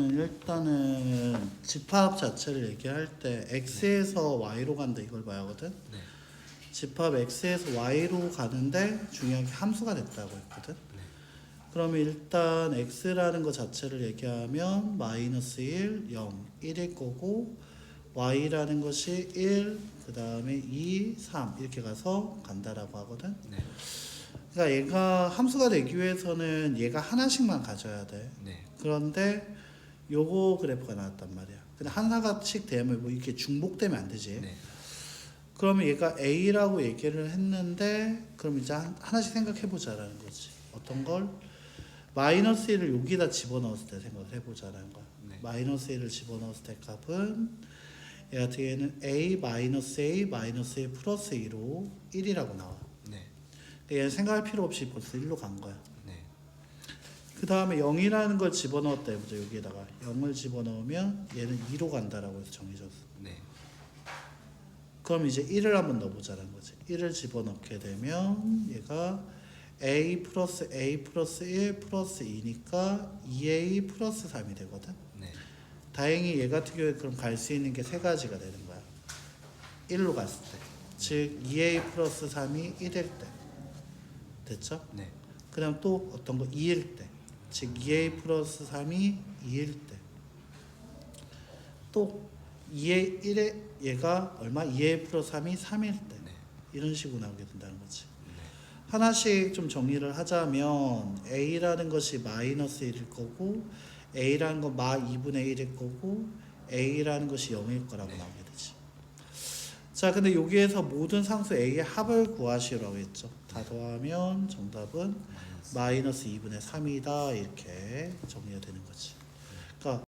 일단은 집합 자체를 얘기할 때 x에서 y로 간다 이걸 봐야 하거든. 네. 집합 x에서 y로 가는데 중요한 게 함수가 됐다고 했거든. 네. 그러면 일단 x라는 것 자체를 얘기하면 마이너스 1, 0, 1일 거고 y라는 것이 1, 그 다음에 2, 3 이렇게 가서 간다라고 하거든. 네. 그러니까 얘가 함수가 되기 위해서는 얘가 하나씩만 가져야 돼. 네. 그런데 요거 그래프가 나왔단 말이야. 근데 하나씩 되면 뭐 이렇게 중복되면 안 되지. 네. 그러면 얘가 A라고 얘기를 했는데 그럼 이제 한- 하나씩 생각해 보자라는 거지. 어떤 걸 마이너스 1을 여기다 집어넣었을 때 생각을 해 보자라는 거야. 네. 마이너스 1을 집어넣었을 때 값은 얘 같은 경우에는 A 마이너스 A 마이너스 A 플러스 2로 1이라고 나와. 네. 얘는 생각할 필요 없이 벌써 1로 간 거야. 네. 그 다음에 0이라는 걸 집어넣었다 해보자 여기에다가 0을 집어넣으면 얘는 2로 간다라고 해서 정해졌어 네. 그럼 이제 1을 한번 넣어보자는 거지 1을 집어넣게 되면 얘가 a 플러스 a 플러스 1 플러스 2니까 2a 플러스 3이 되거든 네. 다행히 얘 같은 경우에 그럼 갈 수 있는 게 세 가지가 되는 거야 1로 갔을 때 즉 2a 플러스 3이 1일 때 됐죠? 네. 그 다음 또 어떤 거 2일 때, 즉 2a 플러스 3이 2일 때, 또 2a 1에 얘가 얼마? 2a 플러스 3이 3일 때 네. 이런 식으로 나오게 된다는 거지. 네. 하나씩 좀 정리를 하자면 a라는 것이 마이너스 1일 거고 a라는 건마 2분의 1일 거고 a라는 것이 0일 거라고 네. 나오게 되지. 자, 근데 여기에서 모든 상수 a의 합을 구하시라고 했죠. 다 더하면 정답은 마이너스. 마이너스 2분의 3이다 이렇게 정리가 되는 거지. 그러니까